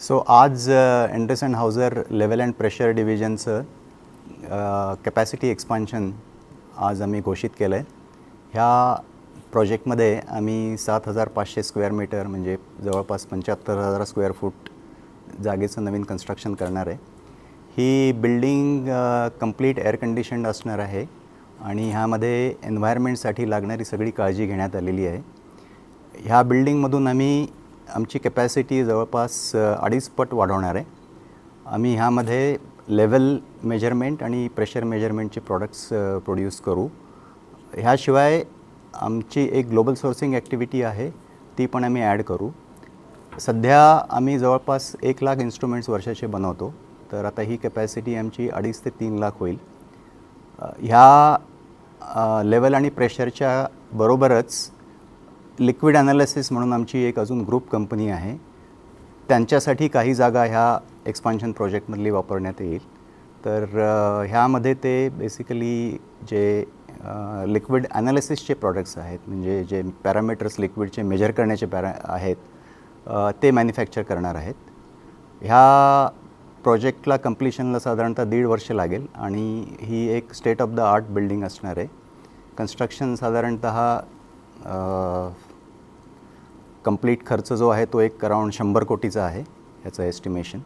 So आज Endress Hauser level and pressure डिव्हिजनचं capacity expansion आज आम्ही घोषित केलं आहे ह्या प्रोजेक्टमध्ये आम्ही सात हजार पाचशे स्क्वेअर मीटर म्हणजे जवळपास पंच्याहत्तर हजार स्क्वेअर फूट जागेचं नवीन कन्स्ट्रक्शन करणार आहे. ही बिल्डिंग कंप्लीट एअर कंडिशन्ड असणार आहे आणि ह्यामध्ये एन्व्हायरमेंटसाठी लागणारी सगळी काळजी घेण्यात आलेली आहे. ह्या बिल्डिंगमधून आम्ही आमची कॅपॅसिटी जवळपास अडीच पट वाढवणार आहे. आम्ही ह्यामध्ये लेवल मेजरमेंट आणि प्रेशर मेजरमेंटचे प्रॉडक्ट्स प्रोड्यूस करू. ह्याशिवाय आमची एक ग्लोबल सोर्सिंग ॲक्टिव्हिटी आहे ती पण आम्ही ॲड करू. सध्या आम्ही जवळपास एक लाख इन्स्ट्रुमेंट्स वर्षाचे बनवतो तर आता ही कॅपॅसिटी आमची अडीच ते तीन लाख होईल. ह्या लेवल आणि प्रेशरच्या बरोबरच लिक्विड ॲनालिसिस म्हणून आमची एक अजून ग्रुप कंपनी आहे. त्यांच्यासाठी काही जागा ह्या एक्सपान्शन प्रोजेक्टमधली वापरण्यात येईल. तर ह्यामध्ये ते बेसिकली जे लिक्विड ॲनालिसिसचे प्रॉडक्ट्स आहेत म्हणजे जे पॅरामीटर्स लिक्विडचे मेजर करण्याचे पॅरा आहेत ते मॅन्युफॅक्चर करणार आहेत. ह्या प्रोजेक्टला कम्प्लिशनला साधारणतः दीड वर्ष लागेल आणि ही एक state of the art building असणार आहे. कन्स्ट्रक्शन साधारणतः कंप्लीट खर्च जो आहे तो एक अराऊंड शंभर कोटीचा आहे ह्याचं एस्टिमेशन